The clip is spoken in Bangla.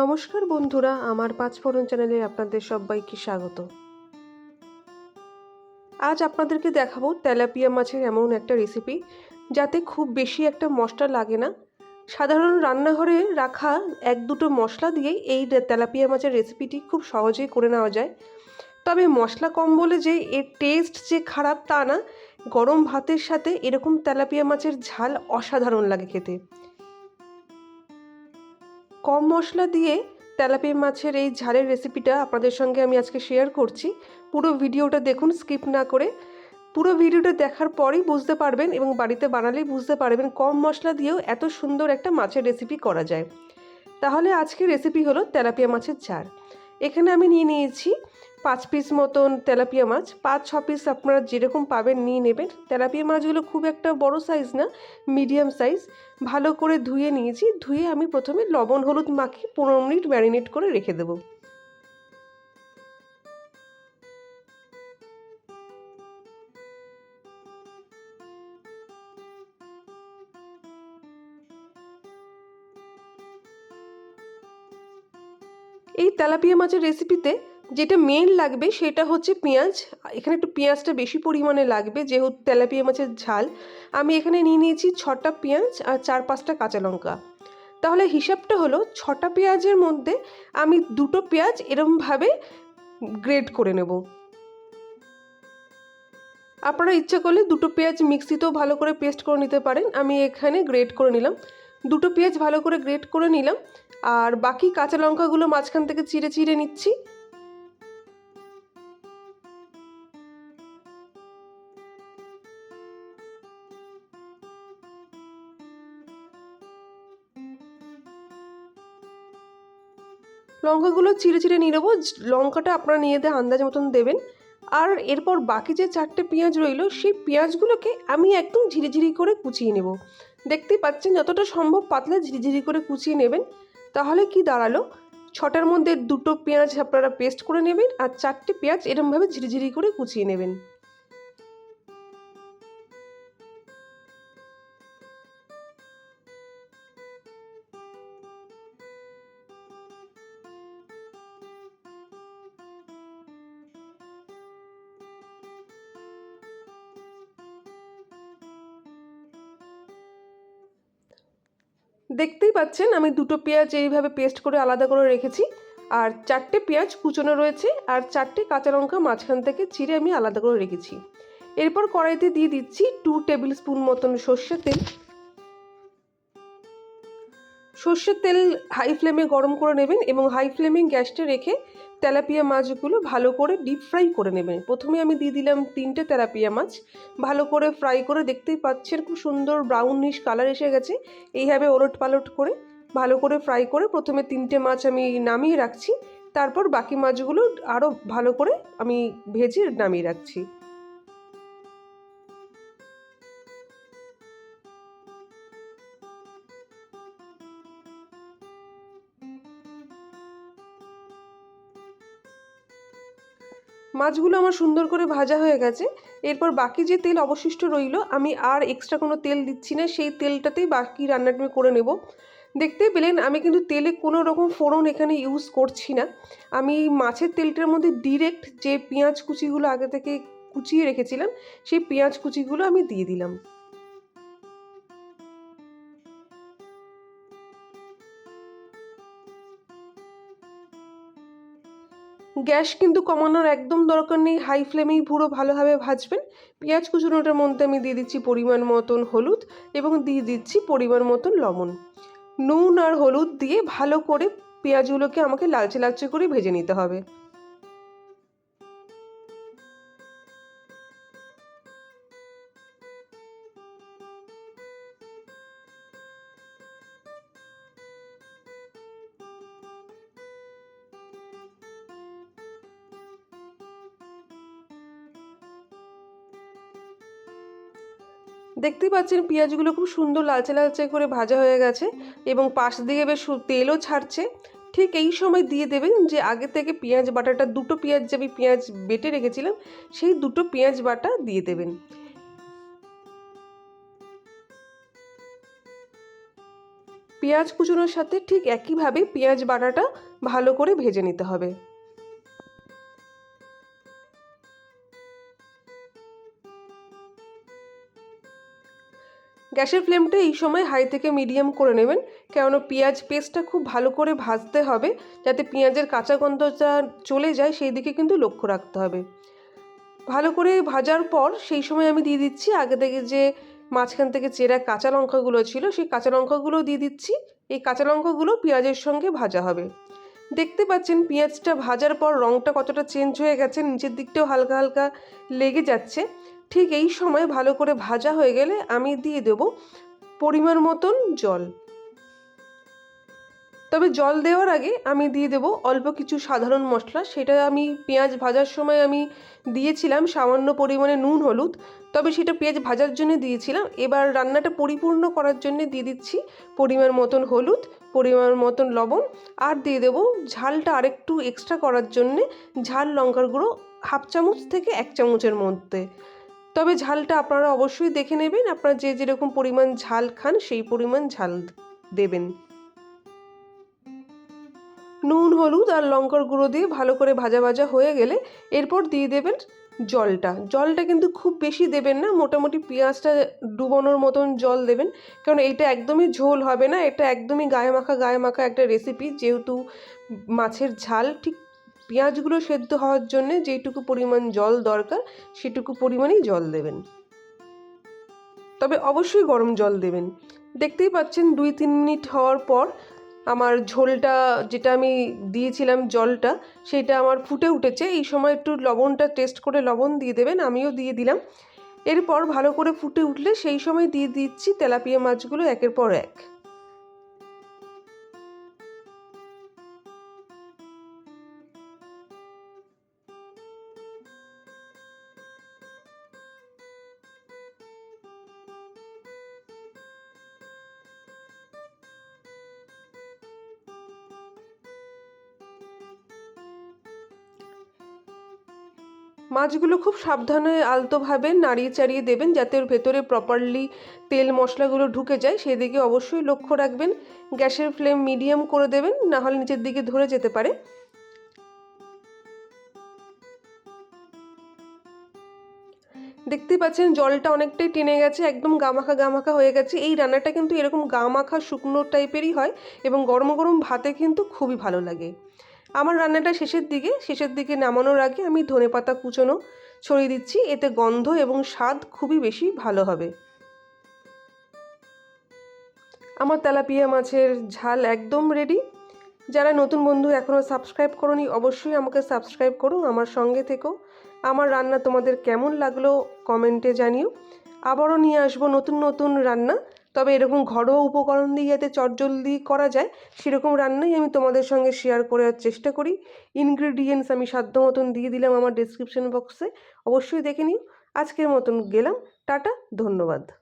নমস্কার বন্ধুরা, আমার পাঁচফোড়ন চ্যানেলে আপনাদের সবাইকে স্বাগত। আজ আপনাদেরকে দেখাবো তেলাপিয়া মাছের এমন একটা রেসিপি যাতে খুব বেশি একটা মশলা লাগে না। সাধারণ রান্নাঘরে রাখা এক দুটো মশলা দিয়েই এই তেলাপিয়া মাছের রেসিপিটি খুব সহজেই করে নেওয়া যায়। তবে মশলা কম বলে যে এর টেস্ট যে খারাপ তা না, গরম ভাতের সাথে এরকম তেলাপিয়া মাছের ঝাল অসাধারণ লাগে খেতে। কম মশলা দিয়ে তেলাপিয়া মাছের এই ঝালের রেসিপিটা আপনাদের সঙ্গে আমি আজকে শেয়ার করছি। পুরো ভিডিওটা দেখুন স্কিপ না করে। পুরো ভিডিওটা দেখার পরেই বুঝতে পারবেন এবং বাড়িতে বানালেই বুঝতে পারবেন কম মশলা দিয়েও এত সুন্দর একটা মাছের রেসিপি করা যায়। তাহলে আজকে রেসিপি হলো তেলাপিয়া মাছের ঝাল। এখানে আমি নিয়ে নিয়েছি পাঁচ পিস মতন তেলাপিয়া মাছ। পাঁচ, ছ পিস আপনারা যেরকম পাবেন নিয়ে নেবেন। তেলাপিয়া মাছগুলো খুব একটা বড় সাইজ না মিডিয়াম সাইজ ভালো করে ধুয়ে নিয়েছি। ধুয়ে আমি প্রথমে লবণ, হলুদ মাখিয়ে পনেরো মিনিট ম্যারিনেট করে রেখে দেবো। এই তেলাপিয়া মাছের রেসিপিতে যেটা মেন লাগবে সেটা হচ্ছে পেঁয়াজ। এখানে একটু পেঁয়াজটা বেশি পরিমাণে লাগবে যেহেতু তেলাপিয়া মাছের ঝাল। আমি এখানে নিয়ে নিয়েছি ছটা পেঁয়াজ আর চার পাঁচটা কাঁচা লঙ্কা। তাহলে হিসাবটা হলো ছটা পেঁয়াজের মধ্যে আমি দুটো পেঁয়াজ এরমভাবে গ্রেড করে নেব। আপনারা ইচ্ছা করলে দুটো পেঁয়াজ মিক্সিতেও ভালো করে পেস্ট করে নিতে পারেন। আমি এখানে গ্রেড করে নিলাম। দুটো পেঁয়াজ ভালো করে গ্রেড করে নিলাম। আর বাকি কাঁচা লঙ্কাগুলো মাঝখান থেকে চিড়ে চিড়ে নিচ্ছি। লঙ্কাগুলো চিড়ে চিড়ে নিয়ে নেব। লঙ্কাটা আপনারা নিয়ে নিজেদের আন্দাজ মতন দেবেন। আর এরপর বাকি যে চারটে পেঁয়াজ রইল, সেই পেঁয়াজগুলোকে আমি একদম ঝিরিঝিরি করে কুচিয়ে নেব। দেখতেই পাচ্ছেন যতটা সম্ভব পাতলা ঝিরিঝিরি করে কুচিয়ে নেবেন। তাহলে কি দাঁড়াল? ছটার মধ্যে দুটো পেঁয়াজ আপনারা পেস্ট করে নেবেন আর চারটে পেঁয়াজ এরমভাবে ঝিরিঝিরি করে কুচিয়ে নেবেন। দেখতেই পাচ্ছেন, আমি দুটো পেঁয়াজ এইভাবে পেস্ট করে আলাদা করে রেখেছি। আর চারটে পেঁয়াজ কুচোনো রয়েছে, আর চারটে কাঁচা লঙ্কা মাঝখান থেকে চিড়ে আমি আলাদা করে রেখেছি। এরপর কড়াইতে দিয়ে দিচ্ছি টু টেবিল স্পুন মতন সর্ষের তেল। সর্ষের তেল হাই ফ্লেমে গরম করে নেবেন এবং হাই ফ্লেমে গ্যাসটা রেখে তেলাপিয়া মাছগুলো ভালো করে ডিপ ফ্রাই করে নেবেন। প্রথমে আমি দিয়ে দিলাম তিনটে তেলাপিয়া মাছ। ভালো করে ফ্রাই করে দেখতেই পাচ্ছেন খুব সুন্দর ব্রাউনিশ কালার এসে গেছে। এইভাবে ওলট পালট করে ভালো করে ফ্রাই করে প্রথমে তিনটে মাছ আমি নামিয়ে রাখছি। তারপর বাকি মাছগুলো আরও ভালো করে আমি ভেজে নামিয়ে রাখছি। মাছগুলো আমার সুন্দর করে ভাজা হয়ে গেছে। এরপর বাকি যে তেল অবশিষ্ট রইল, আমি আর এক্সট্রা কোনো তেল দিচ্ছি না, সেই তেলটাতেই বাকি রান্নাটা আমি করে নেব। দেখতে পেলেন, আমি কিন্তু তেলে কোনো রকম ফোড়ন এখানে ইউজ করছি না। আমি মাছের তেলটার মধ্যে ডিরেক্ট যে পেঁয়াজ কুচিগুলো আগে থেকে কুচিয়ে রেখেছিলাম, সেই পেঁয়াজ কুচিগুলো আমি দিয়ে দিলাম। গ্যাস কিন্তু কমানোর একদম দরকার নেই। হাই ফ্লেমেই পুরো ভালোভাবে ভাজবেন। পেঁয়াজ কুচুনোটার মধ্যে আমি দিয়ে দিচ্ছি পরিমাণ মতন হলুদ এবং দিয়ে দিচ্ছি পরিমাণ মতন লবণ। নুন আর হলুদ দিয়ে ভালো করে পেঁয়াজগুলোকে আমাকে লালচে লালচে করে ভেজে নিতে হবে। দেখতেই পাচ্ছেন পেঁয়াজগুলো খুব সুন্দর লালচে লালচে করে ভাজা হয়ে গেছে এবং পাশ দিয়ে বেশ তেলও ছাড়ছে। ঠিক এই সময় দিয়ে দেবেন যে আগে থেকে পেঁয়াজ বাটাটা, দুটো পেঁয়াজ যে আমি পেঁয়াজ বেটে রেখেছিলাম, সেই দুটো পেঁয়াজ বাটা দিয়ে দেবেন। পেঁয়াজ কুচোনোর সাথে ঠিক একইভাবে পেঁয়াজ বাটাটা ভালো করে ভেজে নিতে হবে। গ্যাসের ফ্লেমটা এই সময় হাই থেকে মিডিয়াম করে নেবেন। কেননা পেঁয়াজ পেস্টটা খুব ভালো করে ভাজতে হবে, যাতে পেঁয়াজের কাঁচা গন্ধটা চলে যায়, সেই দিকে কিন্তু লক্ষ্য রাখতে হবে। ভালো করে ভাজার পর সেই সময় আমি দিয়ে দিচ্ছি আগে থেকে যে মাঝখান থেকে চেরা কাঁচা লঙ্কাগুলো ছিল, সেই কাঁচা লঙ্কাগুলো দিয়ে দিচ্ছি। এই কাঁচা লঙ্কাগুলো পেঁয়াজের সঙ্গে ভাজা হবে। দেখতে পাচ্ছেন পেঁয়াজটা ভাজার পর রঙটা কতটা চেঞ্জ হয়ে গেছে, নিচের দিকটাও হালকা হালকা লেগে যাচ্ছে। ঠিক এই সময় ভালো করে ভাজা হয়ে গেলে আমি দিয়ে দেব পরিমাণ মতন জল। তবে জল দেওয়ার আগে আমি দিয়ে দেব অল্প কিছু সাধারণ মশলা। সেটা আমি পেঁয়াজ ভাজার সময় আমি দিয়েছিলাম, সামান্য পরিমাণে নুন, হলুদ। তবে সেটা পেঁয়াজ ভাজার জন্য দিয়েছিলাম। এবার রান্নাটা পরিপূর্ণ করার জন্য দিয়ে দিচ্ছি পরিমাণ মতন হলুদ, পরিমাণ মতন লবণ। আর দিয়ে দেবো ঝালটা আরেকটু এক্সট্রা করার জন্যে ঝাল লঙ্কার গুঁড়ো হাফ চামচ থেকে এক চামচের মধ্যে। তবে ঝালটা আপনারা অবশ্যই দেখে নেবেন। আপনারা যে যেরকম পরিমাণ ঝাল খান, সেই পরিমাণ ঝাল দেবেন। নুন, হলুদ আর লঙ্কার গুঁড়ো দিয়ে ভালো করে ভাজা ভাজা হয়ে গেলে এরপর দিয়ে দেবেন জলটা। জলটা কিন্তু খুব বেশি দেবেন না, মোটামুটি পেঁয়াজটা ডুবানোর মতন জল দেবেন। কারণ এটা একদমই ঝোল হবে না, এটা একদমই গায়ে মাখা গায়ে মাখা একটা রেসিপি যেহেতু মাছের ঝাল, ঠিক পেঁয়াজগুলো সেদ্ধ হওয়ার জন্যে যেটুকু পরিমাণ জল দরকার, সেটুকু পরিমাণেই জল দেবেন। তবে অবশ্যই গরম জল দেবেন। দেখতেই পাচ্ছেন দুই তিন মিনিট হওয়ার পর আমার ঝোলটা, যেটা আমি দিয়েছিলাম জলটা, সেটা আমার ফুটে উঠেছে। এই সময় একটু লবণটা টেস্ট করে লবণ দিয়ে দেবেন, আমিও দিয়ে দিলাম। এরপর ভালো করে ফুটে উঠলে সেই সময় দিয়ে দিচ্ছি তেলাপিয়া মাছগুলো একের পর এক। মাছগুলো খুব সাবধানে, আলতোভাবে নাড়িয়ে চাড়িয়ে দেবেন যাতে ওর ভেতরে প্রপারলি তেল মশলাগুলো ঢুকে যায়। সেদিকে অবশ্যই লক্ষ্য রাখবেন, গ্যাসের ফ্লেম মিডিয়াম করে দেবেন, না হলে নিচের দিকে ধরে যেতে পারে। দেখতেই পাচ্ছেন জলটা অনেকটাই টেনে গেছে, একদম গামাখা গামাখা হয়ে গেছে। এই রান্নাটা কিন্তু এরকম গামাখা শুকনো টাইপেরই হয় এবং গরম গরম ভাতে কিন্তু খুবই ভালো লাগে। আমার রান্নাটা শেষের দিকে শেষের দিকে নামানোর আগে আমি ধনে পাতা কুচোনো ছড়িয়ে দিচ্ছি। এতে গন্ধ এবং স্বাদ খুবই বেশি ভালো হবে। আমার তেলাপিয়া মাছের ঝাল একদম রেডি যারা নতুন বন্ধু এখনও সাবস্ক্রাইব করনি, অবশ্যই আমাকে সাবস্ক্রাইব করুন আমার সঙ্গে থেকো। আমার রান্না তোমাদের কেমন লাগল কমেন্টে জানিও। আবারও নিয়ে আসব নতুন নতুন রান্না। তবে এরকম ঘরোয়া উপকরণ দিয়ে যাতে চটজলদি করা যায়, সেরকম রান্নাই আমি তোমাদের সঙ্গে শেয়ার করার চেষ্টা করি। ইনগ্রিডিয়েন্টস আমি সাধ্য মতন দিয়ে দিলাম আমার ডিসক্রিপশন বক্সে অবশ্যই দেখে নিও। আজকের মতন গেলাম। টাটা, ধন্যবাদ।